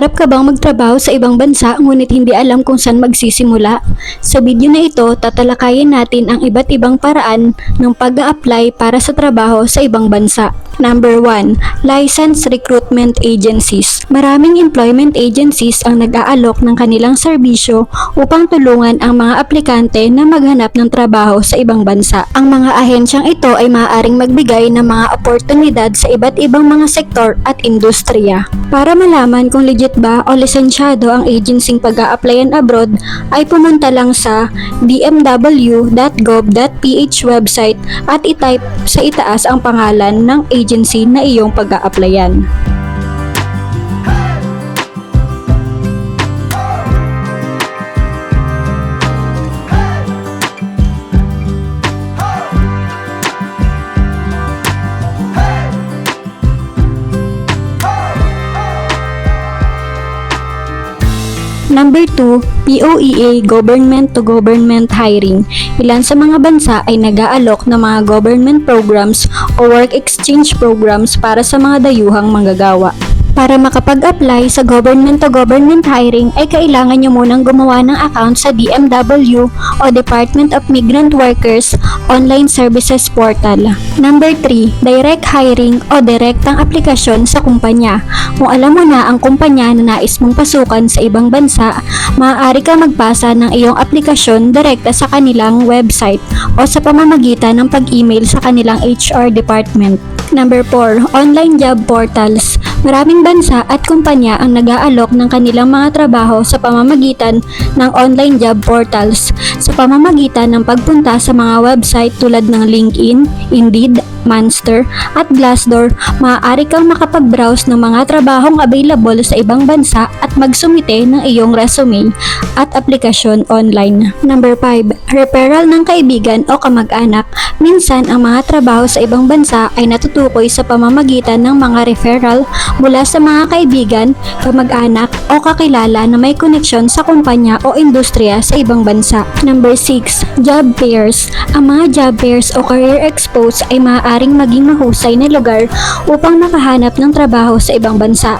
Pangarap ka bang magtrabaho sa ibang bansa ngunit hindi alam kung saan magsisimula? Sa video na ito, tatalakayin natin ang iba't ibang paraan ng pag apply para sa trabaho sa ibang bansa. Number 1. License Recruitment Agencies. Maraming employment agencies ang nag-aalok ng kanilang serbisyo upang tulungan ang mga aplikante na maghanap ng trabaho sa ibang bansa. Ang mga ahensyang ito ay maaaring magbigay ng mga oportunidad sa iba't ibang mga sektor at industriya. Para malaman kung legit ba o lisensyado ang agencyng pag-a-applyan abroad, ay pumunta lang sa dmw.gov.ph website at itype sa itaas ang pangalan ng agency na iyong pag-a-applyan. Number 2, POEA Government to Government Hiring. Ilan sa mga bansa ay nag-aalok ng mga government programs o work exchange programs para sa mga dayuhang manggagawa. Para makapag-apply sa government to government hiring ay kailangan nyo munang gumawa ng account sa DMW o Department of Migrant Workers Online Services Portal. Number 3, direct hiring o direktang aplikasyon sa kumpanya. Kung alam mo na ang kumpanya na nais mong pasukan sa ibang bansa, maaari kang magpasa ng iyong aplikasyon direkta sa kanilang website o sa pamamagitan ng pag-email sa kanilang HR department. Number 4, online job portals. Maraming bansa at kumpanya ang nag-aalok ng kanilang mga trabaho sa pamamagitan ng online job portals sa pamamagitan ng pagpunta sa mga website tulad ng LinkedIn, Indeed, Monster at Glassdoor, maaari kang makapag-browse ng mga trabahong available sa ibang bansa at magsumite ng iyong resume at aplikasyon online. Number 5. Referral ng kaibigan o kamag-anak. Minsan, ang mga trabaho sa ibang bansa ay natutukoy sa pamamagitan ng mga referral mula sa mga kaibigan, kamag-anak o kakilala na may koneksyon sa kumpanya o industriya sa ibang bansa. Number 6. Job fairs. Ang mga job fairs o career expos ay maaaring maging mahusay na lugar upang makahanap ng trabaho sa ibang bansa.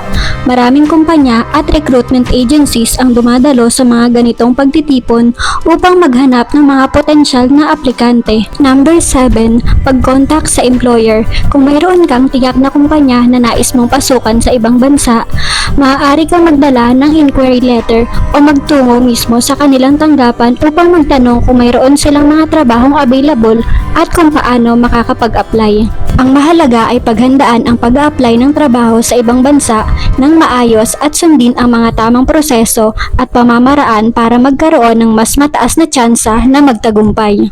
Maraming kumpanya at recruitment agencies ang dumadalo sa mga ganitong pagtitipon upang maghanap ng mga potensyal na aplikante. Number 7. Pag-contact sa employer. Kung mayroon kang tiyak na kumpanya na nais mong pasukan sa ibang bansa, maaari kang magdala ng inquiry letter o magtungo mismo sa kanilang tanggapan upang magtanong kung mayroon silang mga trabahong available at kung paano makakapag-apply. Ang mahalaga ay paghandaan ang pag-apply ng trabaho sa ibang bansa ng maayos at sundin ang mga tamang proseso at pamamaraan para magkaroon ng mas mataas na tsansa na magtagumpay.